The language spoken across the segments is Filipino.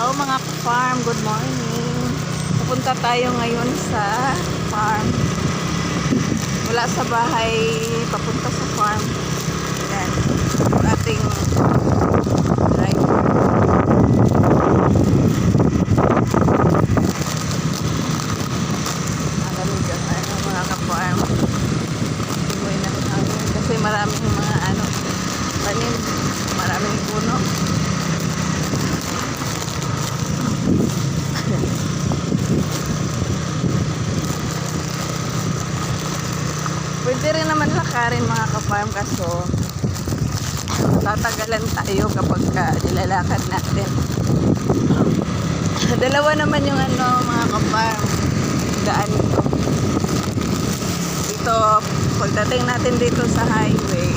Hello mga farm, good morning. Pupunta tayo ngayon sa farm. Wala sa bahay, papunta sa farm. Yan. Ang ating driver. Ang galing dyan, ano, mga ka-farm. Ibuhay na namin kasi maraming mga ano, tanim, maraming puno. Pwede rin naman ka-farm kaso tatagalan tayo kapag ka nilalakad natin. Dalawa naman yung ano mga ka-farm daan ko. Dito, pagdating natin dito sa highway,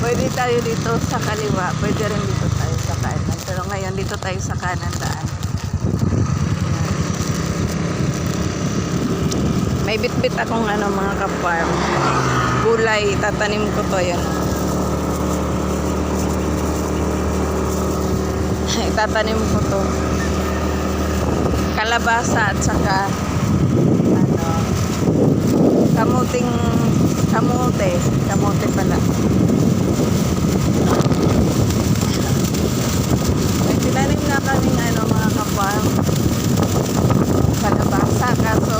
pwede tayo dito sa kaliwa, pwede rin dito tayo sa kanan. Pero ngayon dito tayo sa kanan daan. May bitbit akong ano mga ka-farm. Gulay, tatanim ko to yan. Itatanim ko to. Kalabasa at saka ano kamuting kamote. Kamote pala. May tinanim na kaming ano mga ka-farm. Kalabasa kaso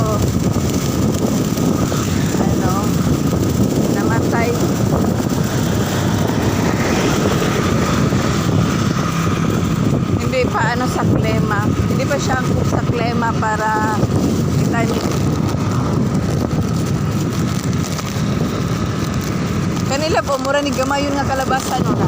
ano, namatay. Hindi pa ano sa klema. Hindi pa siya angkop sa klema para itanim. Kanila po, mura ni Gamayon nga kalabasa no na.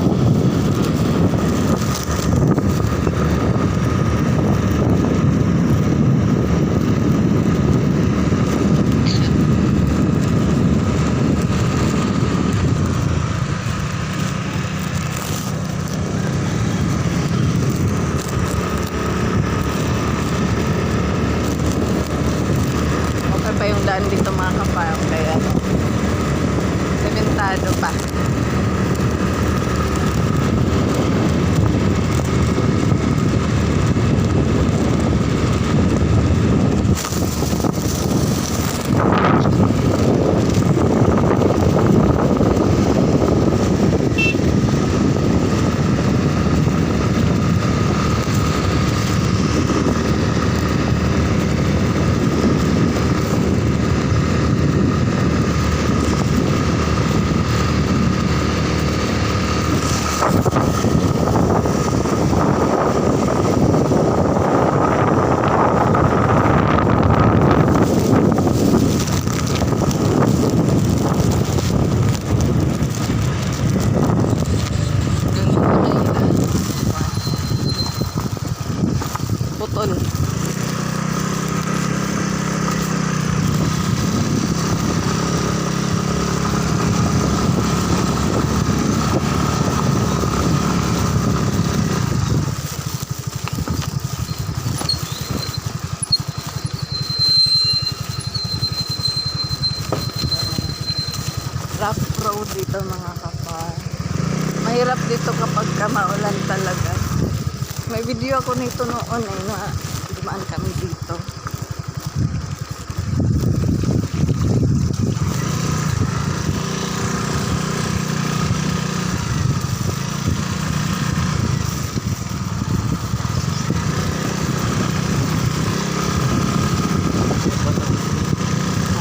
Okay pa yung daan dito mga kaparm. Kaya sementado pa. Putol. rough road dito mga kapar. Mahirap dito kapag ka maulan talaga. May video ako nito noon eh na dumaan kami dito.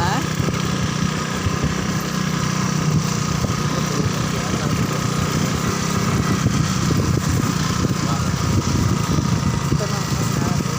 Ha? Ito na ang sabi.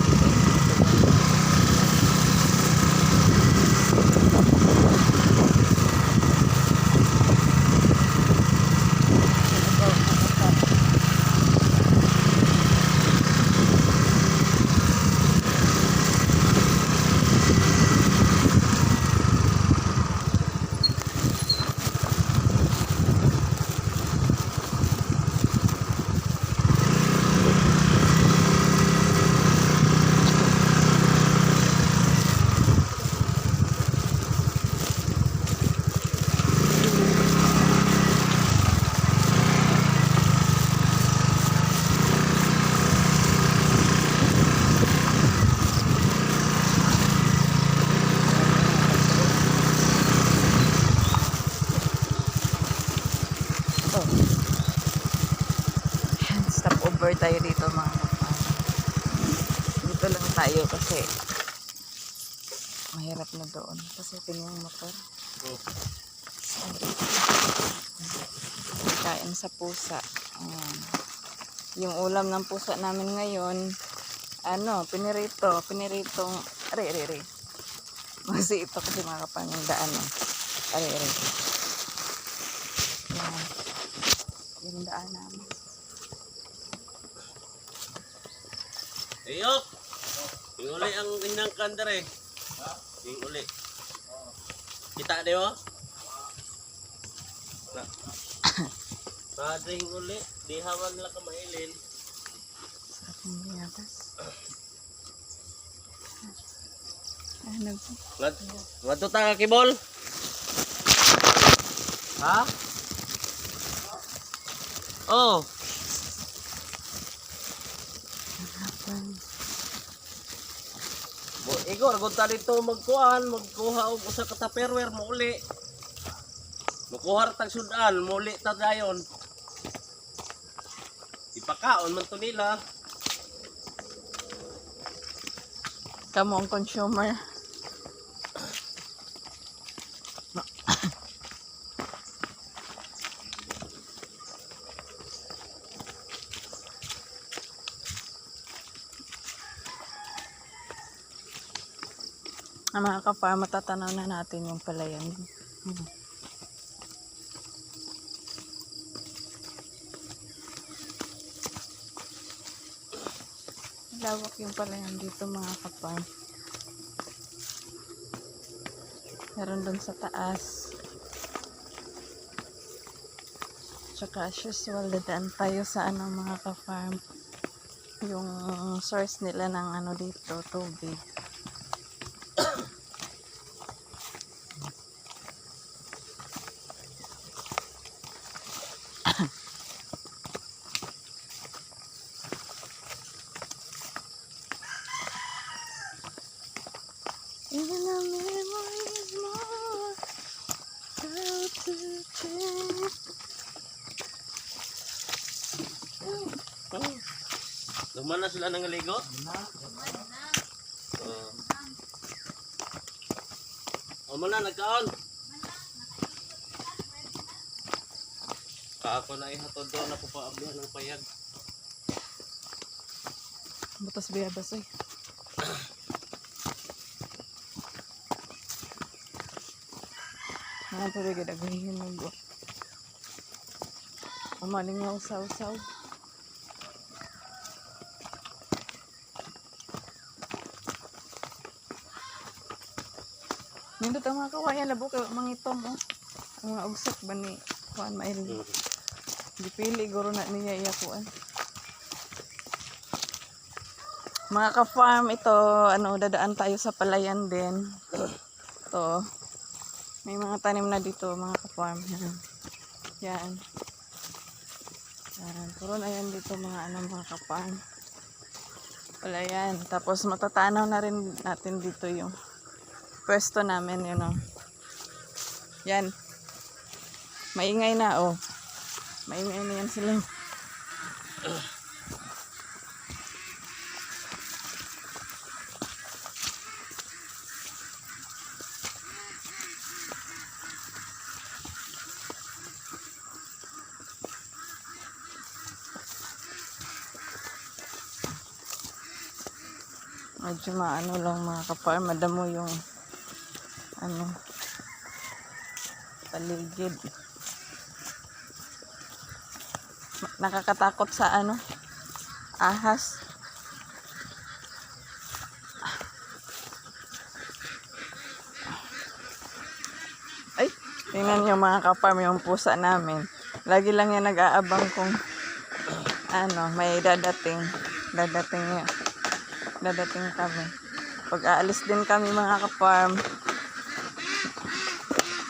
Never tayo dito mga kapal. Dito lang tayo kasi mahirap na doon. Kasi yung motor. Kain sa pusa. Ayan. Yung ulam ng pusa namin ngayon, ano, pinirito. Piniritong, are, are, are. Kasi ito kasi mga kapangdaan. Eh. Are. Yan. Yung daan namin. Ayok! Yung uli ang inang kandare. Yung uli. Kita di mo? Na. Padre yung uli. Di hawan lang ka mailin. Sarap ng biyabas. Ano po? Ngad ngadto ta ka kibol? Ha? Oh, Hapon. Igor, kung ta dito magkuhan, magkuha og usa ka tupperware mo uli. Mukuha ra tag sudan, mo uli ta dayon. Ipakaon man to nila. Kamu ang consumer. Ang mga kapar, matatanaw na natin yung palayan. Hmm. Lawak yung palayan dito mga kapar. Meron dun sa taas. Tsaka as usual, dadaan tayo sa ano mga ka-farm. Yung source nila ng ano dito, tubig. Luman na sila nang ligo? Oh. O man na, nagkaon. Kaako na ihatod doon na po paablihan ng payag. Butas biyabas eh. Mga pwede ka dagahin mo go. Umaling nga usaw-usaw. Nindot ang mga kawayan labo kay mangitom oh. Ang mga usak ba ni Juan Mail. Dipili guro na niya iyakuan. Mga ka-farm, ito, ano, dadaan tayo sa palayan din. Ito. May mga tanim na dito, mga ka-farm. Yan. Yan. Yan. Puro na yan dito, mga ano, mga ka-farm. Palayan. Tapos matatanaw na rin natin dito yung pwesto namin, yun know. Yan. Maingay na, oh. Maingay na yan sila. medyo maano lang mga kapar madamo yung ano? Paligid. Nakakatakot sa ano? Ahas. Ay tingnan yung mga kapar yung pusa namin. Lagi lang yan nag-aabang kung ano may dadating. Dadating yan dadating kami. Pag aalis din kami mga ka-farm,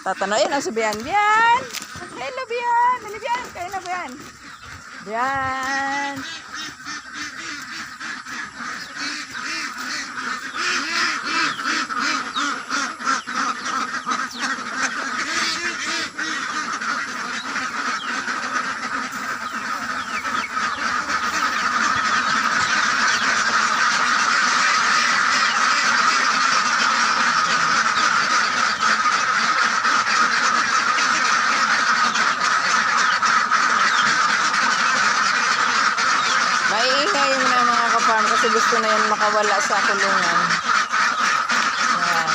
tatanoyin ang si Bian. Bian! Hello Bian! Hello Bian! Na Bian! Bian! Maiingay mo na mga kaparm kasi gusto na yan makawala sa kulungan. Ayan.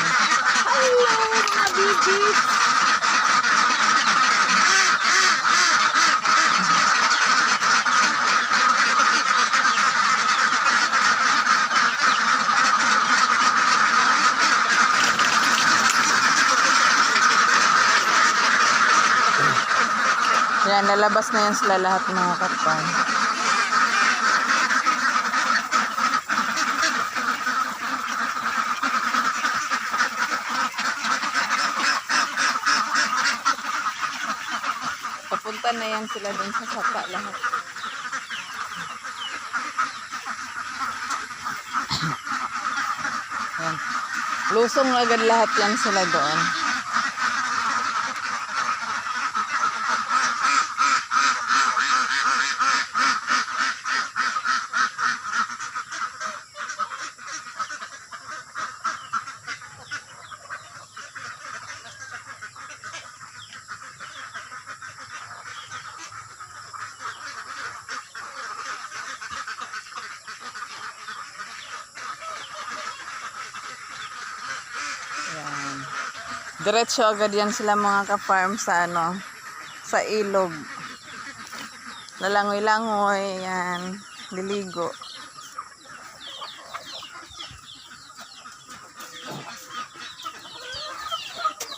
Hello mga babies! Yan, lalabas na yan sila lahat mga kaparm. Papunta na yan sila dun sa saka lahat. yan. Lusong agad lahat yan sila doon. Diretso agad yan sila mga ka-farm sa ano, sa ilog. Lalangoy-langoy, yan. Liligo.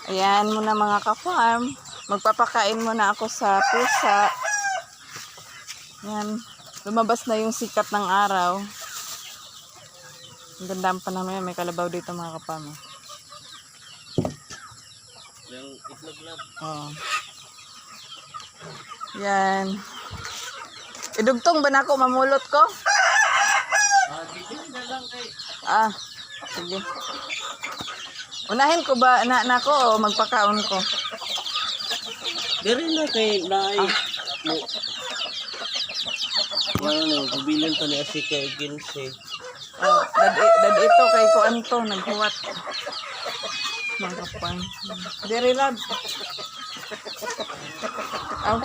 Ayan muna mga ka-farm. Magpapakain muna ako sa pusa. Yan. Lumabas na yung sikat ng araw. Ang ganda pa naman May kalabaw dito mga ka-farm. oh. Yung itlog lab. Oh. Yan. Idugtong ba na ako? Mamulot ko? Ah, na lang kay. Ah, sige. Unahin ko ba na nako o magpakaon ko? Diri na kay naay. Mo. Ano, kubilan to ni Asika Agency. Oh, dad, dad ito kay ko anto naghuwat. Mga kapang. Dere lab. Aw.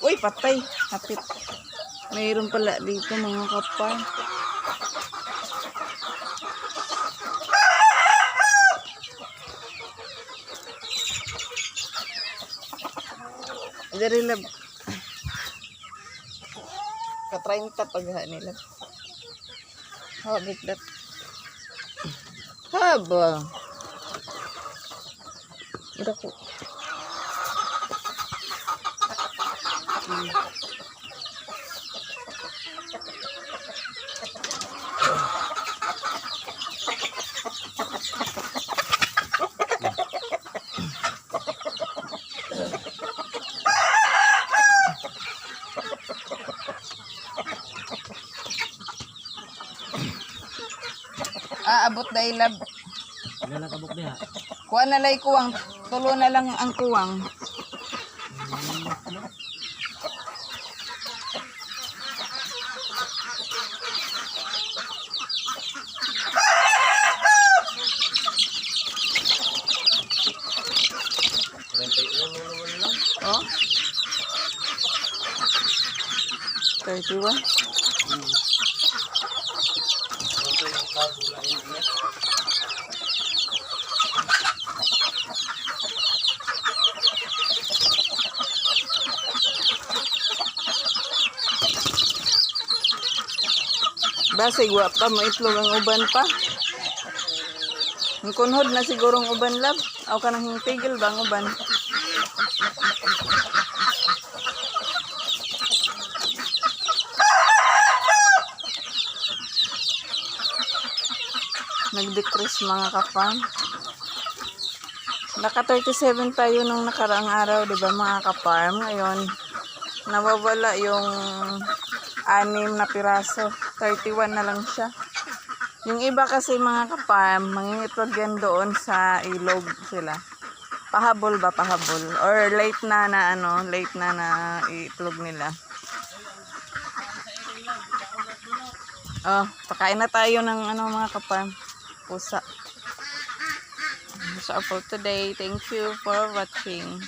Uy, patay. Hapit. Mayroon pala dito mga kapang. Dere lab. Ka-30 pagha nila. Oh, biglat. Haba. Ira ko. Aabot dahil lab. Ano lang kabuk diha? Kuha na lay kuwang. Tulo na lang ang kuwang. Oh. 31. Basig wa pa mo itlog ang uban pa. Ang kunhod na sigurong uban lab. Aw ka nang tigil ba ang uban? Nag-decrease mga ka-farm. Naka 37 tayo nung nakaraang araw, 'di ba mga ka-farm? Ngayon, nawawala yung anim na piraso. 31 na lang siya. Yung iba kasi mga ka-farm, mangingitlog yan doon sa ilog sila. Pahabol ba? Pahabol. Or late na na ano, late na na itlog nila. Oh, pakain na tayo ng ano mga ka-farm. Pusa. That's all for today. Thank you for watching.